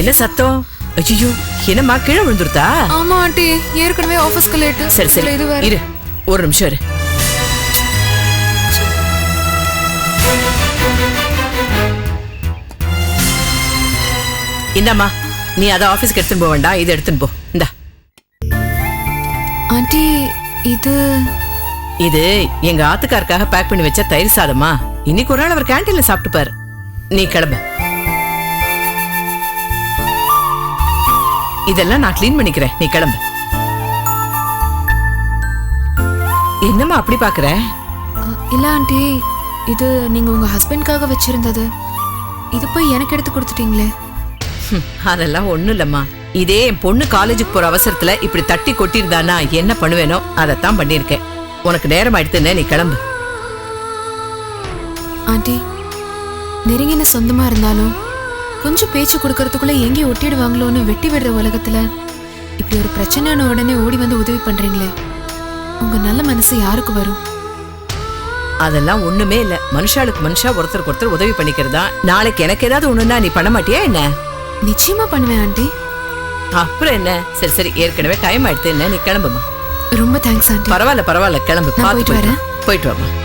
என்ன சத்தம்? ஐயோ என்னம்மா கீழே விழுந்துருத்தா? ஆமா ஆண்டி. ஏற்கனவே ஆபீஸ்க்கு லேட் சரி சரி. இது வேற. இரு. ஒரு நிமிஷம் இரு. இந்தாம்மா நீ அதை ஆபீஸ்க்கு எடுத்துன்னு போக வேண்டாம். இதை எடுத்துன்னு போ. இந்தா. ஆண்டி இது இது எங்க ஆத்துக்காருக்காக பேக் பண்ணி வச்ச தயிர் சாதமா இன்னைக்கு ஒரு நாள் அவர் கேண்டீன்ல சாப்பிட்டுப்பாரு. நீ கிளம்பு. இதெல்லாம் நான் க்ளீன் பண்ணிக்கிறேன். நீ கிளம்பு. என்னம்மா அப்படி பாக்குற? இல்ல ஆண்டி. இது நீங்க உங்க ஹஸ்பண்ட்காக வச்சிருந்தது. இது போய் எனக்கு எடுத்து கொடுத்துட்டீங்களே. அதெல்லாம் ஒண்ணும் இல்லம்மா. இதே என் பொண்ணு காலேஜுக்கு போற அவசரத்துல இப்படி தட்டி கொட்டிருந்தானா என்ன பண்ணுவேனோ அதைத்தான் பண்ணிருக்கேன் உனக்கு நேரம் ஆயிடுத்துன்னு நீ கிளம்பு. ஆண்டி நெருங்கின சொந்தமா இருந்தாலும் கொஞ்சம் பேச்சு கொடுக்கறதுக்குள்ள எங்கேயும் ஒட்டிடுவாங்களோன்னு வெட்டி விடுற உலகத்துல இப்படி ஒரு பிரச்சனையான உடனே ஓடி வந்து உதவி பண்றீங்களே. உங்க நல்ல மனசு யாருக்கு வரும்? அதெல்லாம் ஒண்ணுமே இல்ல. மனுஷாளுக்கு மனுஷா ஒருத்தருக்கு ஒருத்தர் உதவி பண்ணிக்கிறதா? நாளைக்கு எனக்கு ஏதாவது ஒண்ணுன்னா நீ பண்ண மாட்டியா என்ன? நிச்சயமா பண்ணுவேன் ஆண்டி. அப்புறம் என்ன? சரி சரி. ஏற்கனவே டைம் ஆயிடுத்து. என்ன? நீ கிளம்புமா? ரொம்ப தேங்க்ஸ் ஆண்டி. பரவாயில்ல பரவாயில்ல. கிளம்பு. போயிட்டு போயிட்டு வா. போயிட்டு வாமா